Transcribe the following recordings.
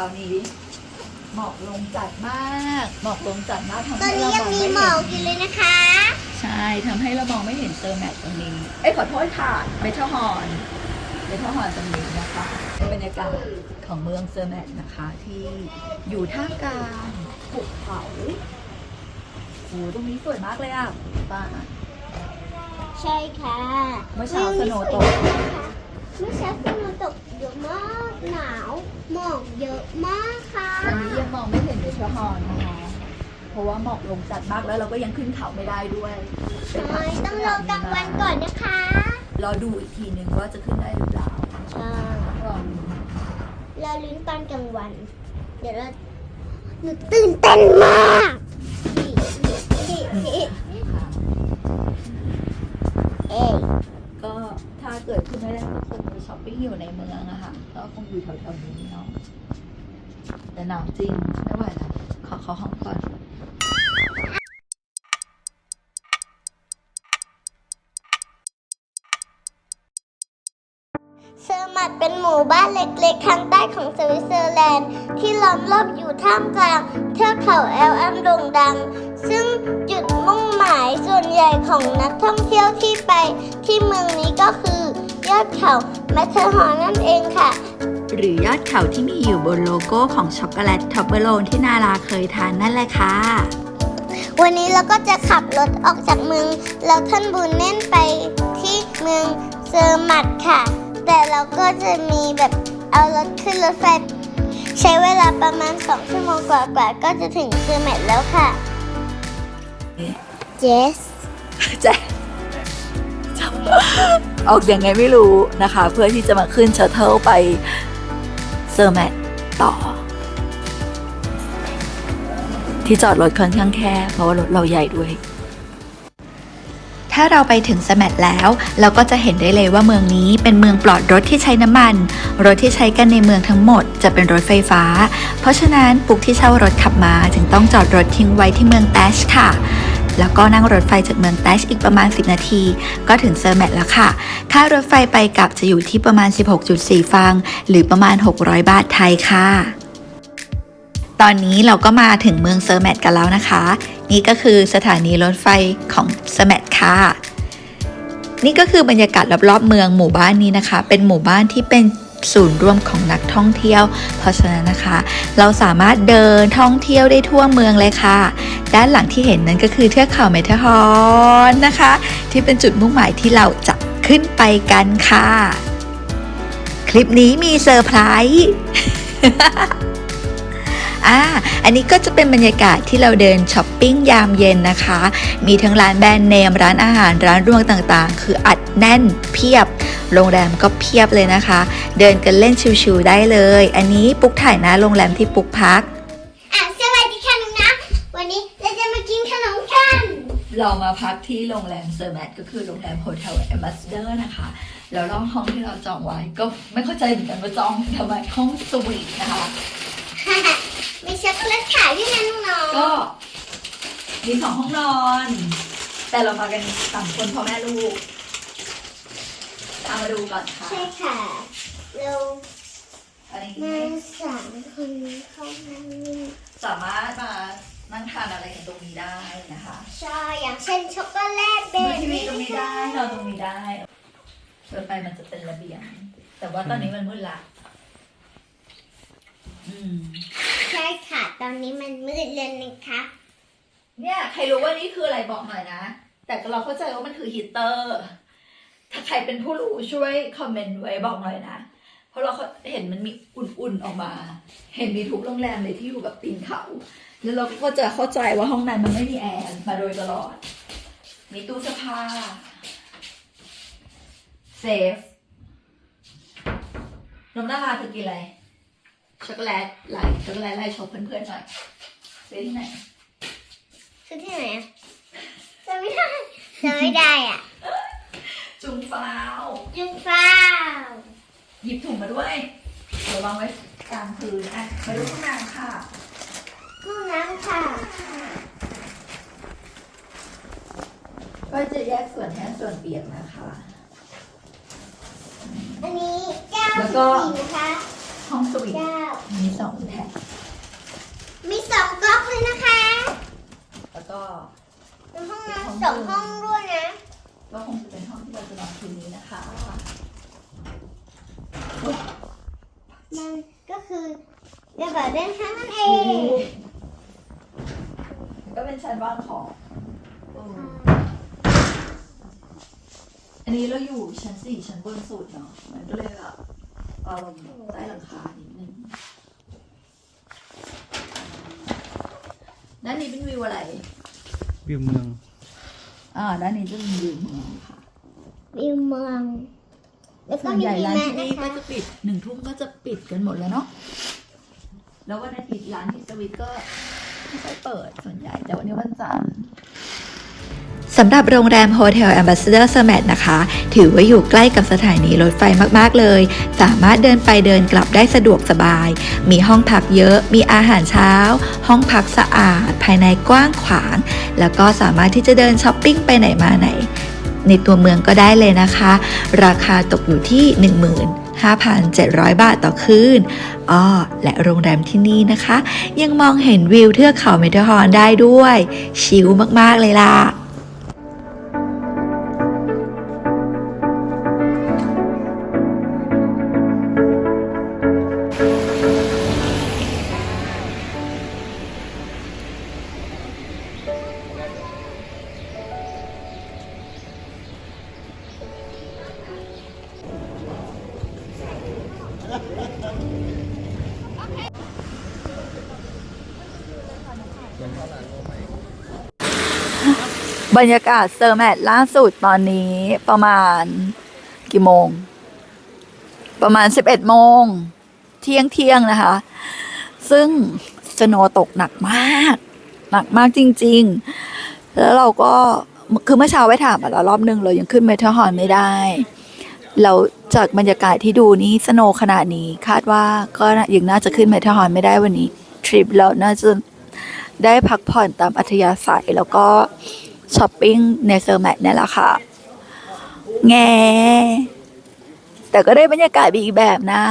ช้านี้หมอกลงจัดมากหมอกลงจัดมากทำตอนให้นี้เรายังมองมีไม่หมเห็อกนอยู่เลยนะคะ ใช่ทำให้เรามองไม่เห็นเซอร์แมทตรงนี้ เอ้ยขอโทษค่ะเมทัลฮอร์นเมทัลฮอร์นตรงนี้นะคะเป็นบรรยากาศของเมืองเซอร์แมทนะคะที่อยู่ท่ามกลางภูเขาโอ้โหตรงนี้สวยมากเลยอะป้า ใช่ค่ะเมื่อเช้าสโนว์ตก เมื่อเช้าสโนว์ตกเยอะมากหนาวหมอกเยอะมากค่ะวันนี้ยังมองไม่เห็นเมทัลฮอร์นนะคะเพราะว่าหมอกลงจัดมากแล้วเราก็ยังขึ้นเขาไม่ได้ด้วยใช่ต้องรอกลางวันก่อนนะคะรอดูอีกทีนึงว่าจะขึ้นได้หรือเปล่าใช่รอดูเราลุ้นตอนกลางวัน เดี๋ยวเราหนูตื่นเต้นมาก กิดขึ้นไม่ได้ก็คงไปช้อปปิ้งอยู่ในเมืองอะค่ะก็คงอยู่แถวๆนี้เนาะแต่หนาวจริงไม่ไหวแล้วขอเข้าห้องก่อน เซอร์มัดเป็นหมู่บ้านเล็กๆ ทางใต้ของสวิตเซอร์แลนด์ ที่ล้อมรอบอยู่ท่ามกลางเทือกเขาแอลแอมโด่งดัง ซึ่งจุดมุ่งหมายส่วนใหญ่ของนักท่องเที่ยวที่ไปที่เมืองนี้ก็คือยอดเขาแมทเทอร์ฮอร์นนั่นเองค่ะ หรือยอดเขาที่มีอยู่บนโลโก้ของช็อกโกแลตท็อปเปอร์โลนที่นาราเคยทานนั่นแหละค่ะ วันนี้เราก็จะขับรถออกจากเมืองแล้วท่านบุญเน่นไปที่เมืองเซอร์มัดค่ะ แต่เราก็จะมีแบบเอารถขึ้นรถไฟ ใช้เวลาประมาณ 2 ชั่วโมงกว่าๆก็จะถึงเซอร์มัดแล้วค่ะ yes แจ๊ออกยังไงไม่รู้นะคะ เพื่อที่จะมาขึ้นชัตเทิลไปเซอร์แมทต่อ ที่จอดรถค่อนข้างแคบเพราะว่ารถเราใหญ่ด้วย ถ้าเราไปถึงสแมทแล้ว เราก็จะเห็นได้เลยว่าเมืองนี้เป็นเมืองปลอดรถที่ใช้น้ำมัน รถที่ใช้กันในเมืองทั้งหมดจะเป็นรถไฟฟ้า เพราะฉะนั้นปุกที่เช่ารถขับมาจึงต้องจอดรถทิ้งไว้ที่เมืองแตชค่ะแล้วก็นั่งรถไฟจากเมืองแตชอีกประมาณ 10 นาที ก็ถึงเซอร์แมทแล้วค่ะ ค่ารถไฟไปกลับจะอยู่ที่ประมาณ 16.4 ฟัง หรือประมาณ 600 บาทไทยค่ะ ตอนนี้เราก็มาถึงเมืองเซอร์แมทกันแล้วนะคะ นี่ก็คือสถานีรถไฟของเซอร์แมทค่ะนี่ก็คือบรรยากาศรอบๆเมืองหมู่บ้านนี้นะคะ เป็นหมู่บ้านที่เป็นศูนย์รวมของนักท่องเที่ยว เพราะฉะนั้นนะคะ เราสามารถเดินท่องเที่ยวได้ทั่วเมืองเลยค่ะ ด้านหลังที่เห็นนั้นก็คือเทือกเขาเมทฮอนนะคะ ที่เป็นจุดมุ่งหมายที่เราจะขึ้นไปกันค่ะ คลิปนี้มีเซอร์ไพรส์ อ่าอันนี้ก็จะเป็นบรรยากาศที่เราเดินช้อปปิ้งยามเย็นนะคะ มีทั้งร้านแบรนด์เนม ร้านอาหารร้านรวงต่างๆ คืออัดแน่นเพียบ โรงแรมก็เพียบเลยนะคะ เดินกันเล่นชิวๆได้เลย อันนี้ปุ๊กถ่ายหน้าโรงแรมที่ปุ๊กพักอะสวัสดีค่ะน้องนะวันนี้เราจะมากินขนมกันเรามาพักที่โรงแรมเซอร์แมทก็คือโรงแรมโฮเทลแอมบาสเดอร์นะคะ แล้วรอบห้องที่เราจองไว้ก็ไม่เข้าใจเหมือนกันว่าจองทำไมห้องสวีทนะคะมี ช็อกโกแลตขายด้วยนะน้องก็มีสองห้องนอน แต่เรามากันสามคนพ่อแม่ลูกตามมาดูก่อนค่ะใช่ค่ะ เราอันนี้มาสามคนเข้ามานี่ สามารถมานั่งทานอะไรกันตรงนี้ได้นะคะใช่อย่างเช่นช็อกโกแลตเบดูทีวีบี้ตรงนี้ได้นอนตรงนี้ได้เดินไปมันจะเป็นระเบียง แต่ว่าตอนนี้มันมืดละอืม ใช่ค่ะ ตอนนี้มันมืดเลยนะคะ เนี่ยใครรู้ว่านี่คืออะไรบอกหน่อยนะ แต่เราเข้าใจว่ามันคือฮีเตอร์ ถ้าใครเป็นผู้รู้ช่วยคอมเมนต์ไว้บอกหน่อยนะ เพราะเราเห็นมันมีอุ่นๆออกมา เห็นมีทุกโรงแรมเลยที่อยู่แบบตีนเขา แล้วเราก็จะเข้าใจว่าห้องนั้นมันไม่มีแอร์มาโดยตลอด มีตู้เสื้อผ้าเซฟน้ำหน้ามาเธอกินอะไร ช็อกโกแลตไหลช็อกโกแลตไล่โชว์เพื่อนๆหน่อยซื้อที่ไหนซื้อที่ไหนอะจำไม่ได้จำไม่ได้อะ จุงฟ้าวจุงฟ้าวหยิบถุงมาด้วยเดี๋ยววางไว้กลางคืนอะมาดูข้างในค่ะห้องน้ำค่ะก็จะแยกส่วนแห้งส่วนเปียกนะคะ อันนี้แก้วแล้วสีก็นะคะห้องสวีทเก้า มีสองแท็กมีสองก๊อกเลยนะคะ แล้วก็มีห้องน้ำสองห้องด้วยนะ ก็คงจะเป็นห้องที่เราจะนอนคืนนี้นะคะมันก็คือเรียกว่าเดินข้างนั่นเอง ก็เป็นชั้นวางของเอออันนี้เราอยู่ชั้นสี่ชั้นบนสุดเนาะมันก็เลยแบบเออใต้หลังคานิ ดนึงด้านนี้เป็นวิวอะไร วิวเมือง อ่าด้านนี้จะเป็นวิวเมืองค่ะ วิวเมือง แล้วก็ส่วนมีใหญ่หิร้านมะที่นะนี่ก็คะจะปิดหนึ่งทุ่มก็จะปิดกันหมดแล้วเนาะ แล้ววันอาทิตย์ร้านที่สวิตก็ไม่ค่อยเปิดส่วนใหญ่ แต่วันนี้วันจันทร์ สำหรับโรงแรมโฮเทลแอมบาสเดอร์สม t นะคะ ถือว่าอยู่ใกล้กับสถานีรถไฟมากๆเลย สามารถเดินไปเดินกลับได้สะดวกสบาย มีห้องพักเยอะ มีอาหารเช้า ห้องพักสะอาด ภายในกว้างขวาง แล้วก็สามารถที่จะเดินช้อปปิ้งไปไหนมาไหน ในตัวเมืองก็ได้เลยนะคะ ราคาตกอยู่ที่ 15,700 บาทต่อคืนอ้อและโรงแรมที่นี่นะคะ ยังมองเห็นวิวเทือกเขาเมทฮอนได้ด้วย ชิลมากๆเลยล่ะ บรรยากาศเซอร์แมทล่าสุดตอนนี้ประมาณกี่โมง ประมาณ 11 โมง เที่ยงเที่ยงนะคะ ซึ่งสโนตกหนักมาก หนักมากจริง ๆ แล้วเราก็คือเมื่อเช้าไปถามมาแล้วรอบนึงเรายังขึ้นเมทัลฮอนไม่ได้เราจากบรรยากาศที่ดูนี้สโนขนาดนี้คาดว่าก็ยังน่าจะขึ้นเมทัลฮอนไม่ได้วันนี้ ทริปเราน่าจะได้พักผ่อนตามอัธยาศัยแล้วก็ช้อปปิ้งในเซอร์แมทนี่แหละค่ะ แงแต่ก็ได้บรรยากาศอีกแบบนะ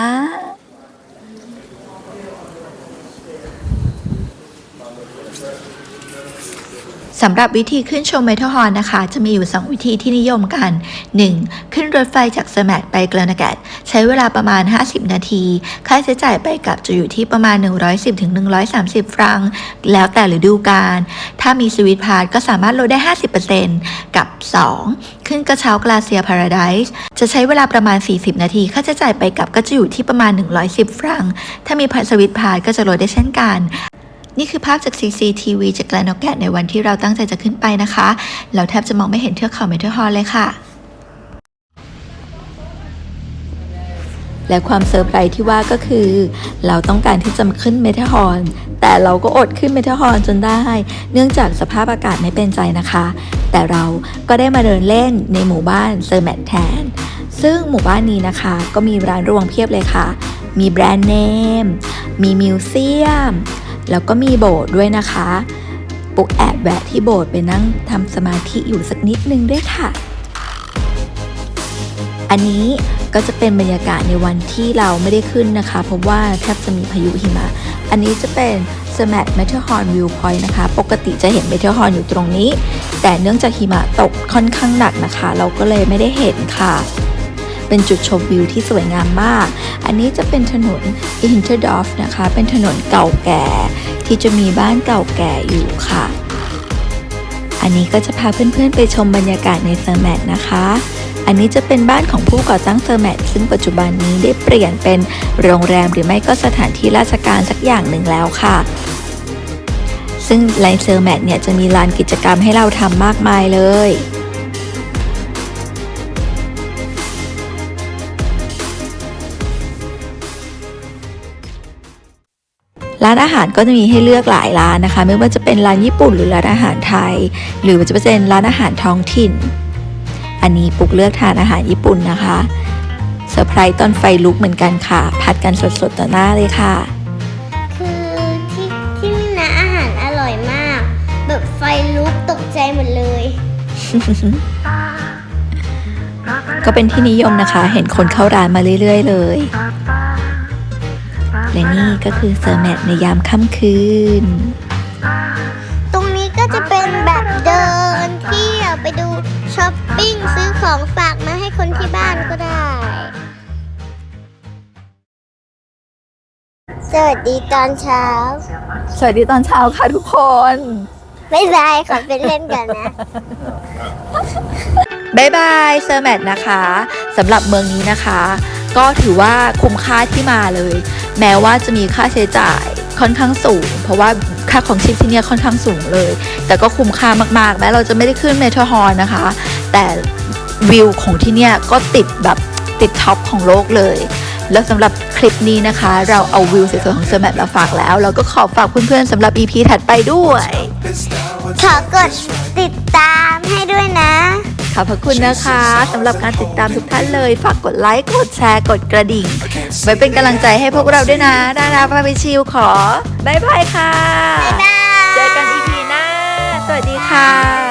สำหรับวิธีขึ้นชมเมทัลฮอร์นนะคะ จะมีอยู่ 2 วิธีที่นิยมกัน 1. ขึ้นรถไฟจากสแมทไปกลนาแกตใช้เวลาประมาณ 50 นาที ค่าใช้จ่ายไปกลับจะอยู่ที่ประมาณ 110-130 ฟรัง แล้วแต่ฤดูกาลถ้ามีสวิตพาร์ก็สามารถลดได้ 50%กับ 2. ขึ้นกระเช้ากลาเซียพาราไดส์จะใช้เวลาประมาณ 40 นาที ค่าใช้จ่ายไปกลับก็จะอยู่ที่ประมาณ 110 ฟรัง ถ้ามีสวิตพาร์ก็จะลดได้เช่นกัน นี่คือภาพจาก CCTV จากแกลนกแกะในวันที่เราตั้งใจจะขึ้นไปนะคะ เราแทบจะมองไม่เห็นเทือกเขาเมทัลฮอลเลยค่ะ และความเซอร์ไพรส์ที่ว่าก็คือ เราต้องการที่จะขึ้นเมทัลฮอลแต่เราก็อดขึ้นเมทัลฮอลจนได้ เนื่องจากสภาพอากาศไม่เป็นใจนะคะ แต่เราก็ได้มาเดินเล่นในหมู่บ้านเซอร์แมทแทนซึ่งหมู่บ้านนี้นะคะ ก็มีร้านรวงเพียบเลยค่ะ มีแบรนด์เนม มีมิวเซียม แล้วก็มีโบสถ์ด้วยนะคะ ปุกแอบแวะที่โบสถ์ไปนั่งทำสมาธิอยู่สักนิดนึงด้วยค่ะ อันนี้ก็จะเป็นบรรยากาศในวันที่เราไม่ได้ขึ้นนะคะ เพราะว่าแทบจะมีพายุหิมะ อันนี้จะเป็น s m a t m e t a l h o r n Viewpoint นะคะ ปกติจะเห็น m e t a l h o r n อยู่ตรงนี้ แต่เนื่องจากหิมะตกค่อนข้างหนักนะคะ เราก็เลยไม่ได้เห็นค่ะ เป็นจุดชมวิวที่สวยงามมาก อันนี้จะเป็นถนน i n t e r d o r f นะคะ เป็นถนนเก่าแก่ ที่จะมีบ้านเก่าแก่อยู่ค่ะ อันนี้ก็จะพาเพื่อนๆไปชมบรรยากาศในเซอร์แมทนะคะ อันนี้จะเป็นบ้านของผู้ก่อตั้งเซอร์แมทซึ่งปัจจุบันนี้ได้เปลี่ยนเป็นโรงแรมหรือไม่ก็สถานที่ราชการสักอย่างหนึ่งแล้วค่ะซึ่งไลเซอร์แมทเนี่ยจะมีลานกิจกรรมให้เราทำมากมายเลย ร้านอาหารก็จะมีให้เลือกหลายร้านนะคะ ไม่ว่าจะเป็นร้านญี่ปุ่นหรือร้านอาหารไทย หรือว่าจะเป็นร้านอาหารท้องถิ่น อันนี้ปุกเลือกทานอาหารญี่ปุ่นนะคะเซอร์ไพรส์ตอนไฟลุกเหมือนกันค่ะ ผัดกันสดๆต่อหน้าเลยค่ะ คือที่ที่นี่นะอาหารอร่อยมาก แบบไฟลุกตกใจหมดเลย ก็เป็นที่นิยมนะคะ เห็นคนเข้าร้านมาเรื่อย ๆ เลย และนี่ก็คือเซอร์แมทในยามค่ำคืน ตรงนี้ก็จะเป็นแบบเดินเที่ยวไปดูช้อปปิ้งซื้อของฝากมาให้คนที่บ้านก็ได้ สวัสดีตอนเช้า สวัสดีตอนเช้าค่ะทุกคนไม่บายขอไปเล่นกันนะ บายบายเซอร์แมทนะคะสำหรับเมืองนี้นะคะ ก็ถือว่าคุ้มค่าที่มาเลย แม้ว่าจะมีค่าใช้จ่ายค่อนข้างสูง เพราะว่าค่าของชีพที่นี่ค่อนข้างสูงเลย แต่ก็คุ้มค่ามากๆ แม้เราจะไม่ได้ขึ้นเมโทรฮอลนะคะ แต่วิวของที่นี่ก็ติดแบบติดท็อปของโลกเลย แล้วสำหรับคลิปนี้นะคะ เราเอาวิวสวยๆของเซอร์แมทมาฝากแล้ว แล้วก็ขอฝากเพื่อนๆสำหรับ EP ถัดไปด้วย ขอกดติดตามให้ด้วยนะ อบพระคุณนะคะสำหรับการติดตามทุกท่านเลย ฝากกดไลค์ กดแชร์ กดกระดิ่ง ไว้เป็นกำลังใจให้พวกเราด้วยนะดาราพาไปชิวขอบายบายค่ะบ๊ายบายเจอกันอีพีหน้า สวัสดีค่ะ